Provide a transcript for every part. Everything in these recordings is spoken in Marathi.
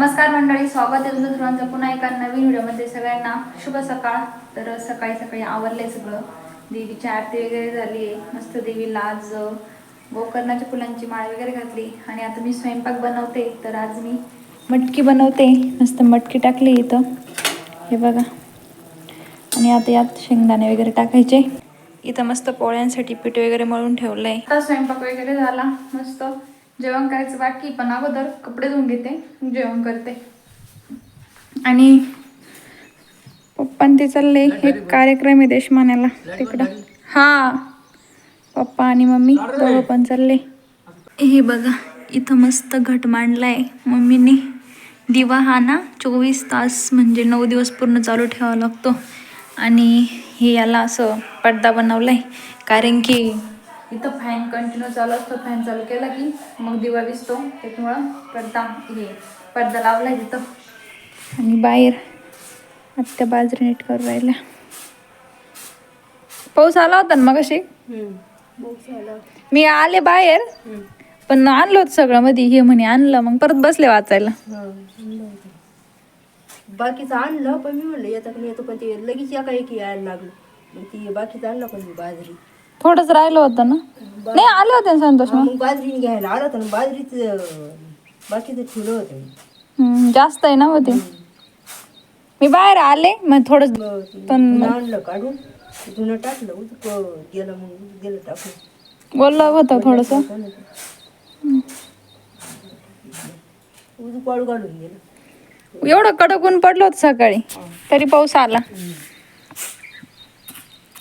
नमस्कार मंडळी स्वागत आहे तुमचं सर्वांचं. पुन्हा एका नवीन व्हिडिओमध्ये सगळ्यांना शुभ सकाळ. तर सकाळी सकाळी आवरलंय सगळं. देवीची आरती वगैरे झाली आहे मस्त देवीला आज गोकर्णाच्या फुलांची माळ वगैरे घातली. आणि आता मी स्वयंपाक बनवते तर आज मी मटकी बनवते. मस्त मटकी टाकली इथं. हे बघा. आणि आता यात शेंगदाणे वगैरे टाकायचे. इथं मस्त पोळ्यांसाठी पीठ वगैरे मळून ठेवलंय. आता स्वयंपाक वगैरे झाला मस्त. जेवण करायचं बाकी पण अगोदर कपडे धुवून घेते जेवण करते. आणि पप्पान ते चालले एक कार्यक्रम आहे देशमान्याला तिकडं. हा. पप्पा आणि मम्मी दोघं पण चालले. हे बघा इथं मस्त घट मांडलाय मम्मीने. दिवा हा ना चोवीस तास म्हणजे नऊ दिवस पूर्ण चालू ठेवावा लागतो. आणि हे याला असं पडदा बनवलाय. कारण की इथं फॅन कंटिन्यू चालू असतो फॅन चालू केला की मग दिवा दिसतो. त्याच्यामुळं पडदा हे पडदा लावलाय तिथं. आणि बाहेर आत्या बाजरी नीट करून राहिल्या. पाऊस आला होता ना मग अशी मी आले बाहेर पण आणलं होतं सगळं मध्ये हे म्हणे आणलं मग परत बसले वाचायला. बाकीचं आणलं पण मी म्हणलं येतं येतो पण ते लगेच एका एक यायला लागलं. ती बाकीचं आणलं पण मी बाजरी. थोडंच राहिलं होतं ना? नाही आले होते ना संतोष मग? बाजरीने घ्यायला. आलं होतं ना बाजरीच बाकीचं ठेवलं होतं. हम्म, जास्त आहे ना होते मी बाहेर आले मग थोडं मग ते पण- आणलं काढून. ते धुणं टाकलं उदक गेलं मग गेलं टाकून. बोललं होतं थोडस. उदक वाळू घालून गेलं. एवढं कडक ऊन पडलं होतं सकाळी तरी पाऊस आला.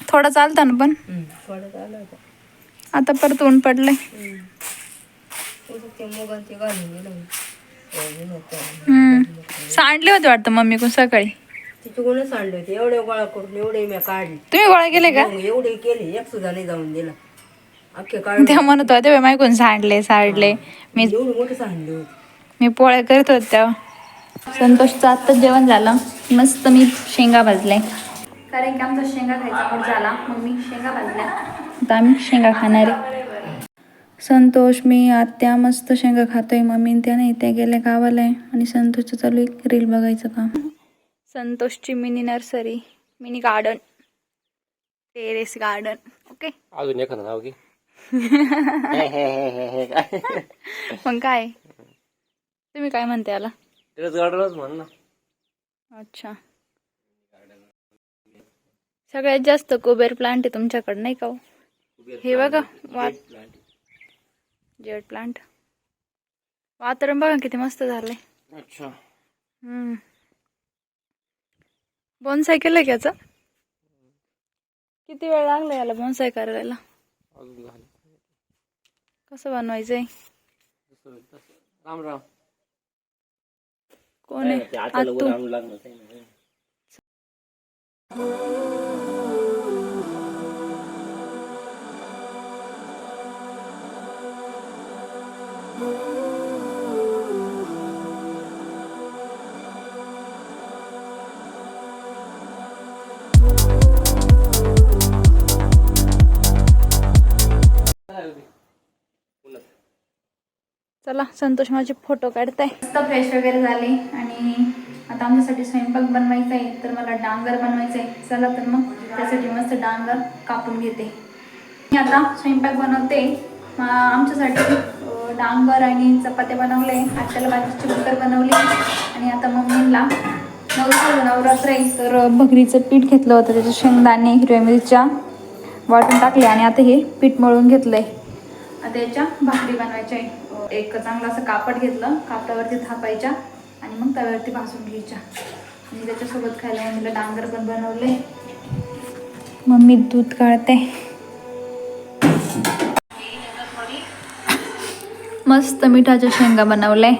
थोडं चालतं ना पण. थोडं होतं आता परत ऊन पडलंय. ते घालून. हो. हम्म. सांडले होते वाटतं मम्मी कोण सकाळी? तिच्याकडूनच आणले होते. एवढे गोळा करून एवढे मी काढले. तुम्ही गोळा केले का? मग एवढे केले. एक सुद्धा नाही जाऊन दिला. अख्खे त्या म्हणत होते "बाई, मायकून सांडले सांडले. मी एवढे मोठे सांडले होते. मी पोळ्या करत होते तेव्हा. संतोषचं आत्ताच जेवण झालं. मस्त मी शेंगा भाजले कारण की आमचा शेंगा खायचा मूड झाला. मग मी शेंगा भाजल्या. आता आम्ही शेंगा खाणार आहे. संतोष मी आत्या मस्त शेंगा खातोय. मम्मी त्या नाही त्या गेल्या गावाला आहे. आणि संतोषचं चालू एक रील बघायचं काम. संतोषची mini nursery mini garden terrace garden okay अजून एखादं नाव की मग काय? तुम्ही काय म्हणते याला? टेरेस गार्डनच म्हण ना. अच्छा. सगळ्यात जास्त कुबेर प्लांट आहे तुमच्याकडे नाही का हो? हे बघा वा जेड प्लांट वातावरण बघा किती मस्त झालंय. अच्छा. हम्म. बोनसाय केलं की याचं? किती वेळ लागला याला बोनसाय करायला? कसं बनवायचंय. राम राम. कोण आहे? चला संतोष माझे फोटो काढताय. मस्त फ्रेश वगैरे झाले आणि आता आमच्यासाठी स्वयंपाक बनवायचा आहे तर मला डांगर बनवायचं आहे चला तर मग त्यासाठी मस्त डांगर कापून घेते. मी आता स्वयंपाक बनवते. आमच्यासाठी डांगर आणि चपात्या बनवले आत्याला भाजीची भाकर बनवली. आणि आता मम्मीला नवरात्र नवरात्र आहे. तर भगरीचं पीठ घेतलं होतं त्याचे शेंगदाणे हिरव्या मिरच्या वाटून टाकले आणि आता हे पीठ मळून घेतलंय. आता याच्या भाकरी बनवायच्या आहे एक चांगलं असं कापड घेतलं कापडावरती थापायच्या आणि मग तव्यावरती भाजून घ्यायच्या. आणि त्याच्यासोबत खायला मम्मीला डांगर पण बनवले मम्मी दूध काढते. मस्त मिठाच्या शेंगा बनवलंय.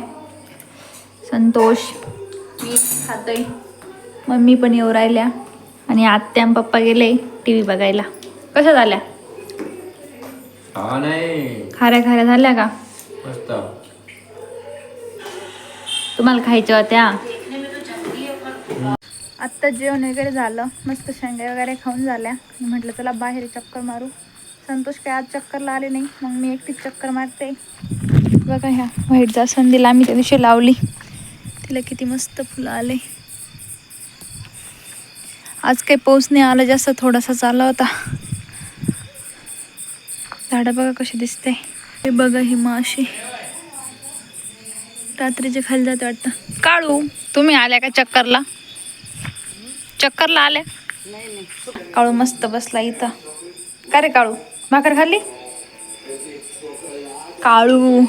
संतोष. मी खातोय. मम्मी पण येऊ राहिल्या आणि आत्या आणि पप्पा गेले टी व्ही बघायला. कशा झाल्या? हा नाही. खाऱ्या खाऱ्या झाल्या का? मस्त. तुम्हाला खायच्या होत्या? आत्ता जेवण वगैरे झालं. मस्त शेंगा वगैरे खाऊन झाल्या. मी म्हटलं चला बाहेर चक्कर मारू. संतोष काय आज चक्करला आले नाही. मग मी एकटीच चक्कर मारते. बघा ह्या व्हाईट जास्वंदीला आम्ही त्या दिवशी लावली. तिला किती मस्त फुलं आले. आज काही पाऊस नाही आला जास्त थोडासा चाला होता. झाडं बघा कशी दिसते. हे बघा ही माशी. रात्रीचे खाली जाते वाटतं. काळू तुम्ही आल्या का चक्करला? चक्करला आल्या? काळू मस्त बसला इथं. का रे काळू? भाकर खाल्ली? काळू.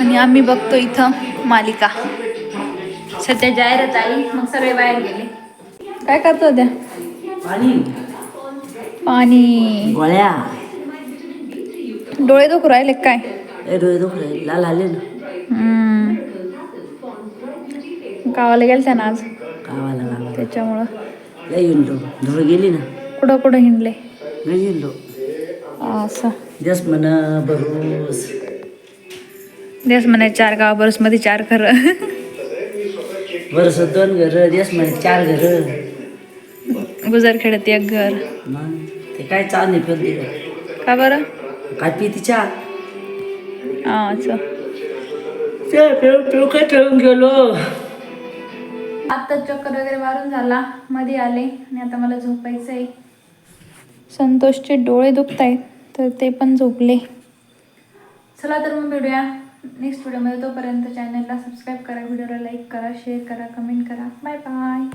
आणि आम्ही बघतो इथं मालिका. सध्या जाहिरात आली मग सगळे बाहेर गेले. काय करतो त्या पाणी. पाणी. गोळ्या. डोळे दुखू राहिले काय? डोळे दुखले लाल आले ना. हम्म. गावाला गेलत्या ना आज? गावाला गावाला त्याच्यामुळं. लय हिंडलो. धुळं गेली ना. कुठं कुठं हिंडले? लय हिंडलो. असं. जस म्हण बरूस देस म्हणे चार गाव बरसमध्ये चार खरं वर्ष दोन घर दिवस म्हणे चार घर. गुजर खेळत एक घर. ते काय पित दिलं का बरं? काय पिती चहा पिऊ पिऊ काय ठेवून गेलो. आता चक्कर वगैरे मारून झाला मध्ये आले आणि आता मला झोपायचं आहे संतोषचे डोळे दुखत आहेत तर ते पण झोपले. चला तर मग भेटूया. नेक्स्ट व्हिडिओमध्ये तोपर्यंत चॅनलला सबस्क्राईब करा व्हिडिओला लाईक करा शेअर करा कमेंट करा. Bye bye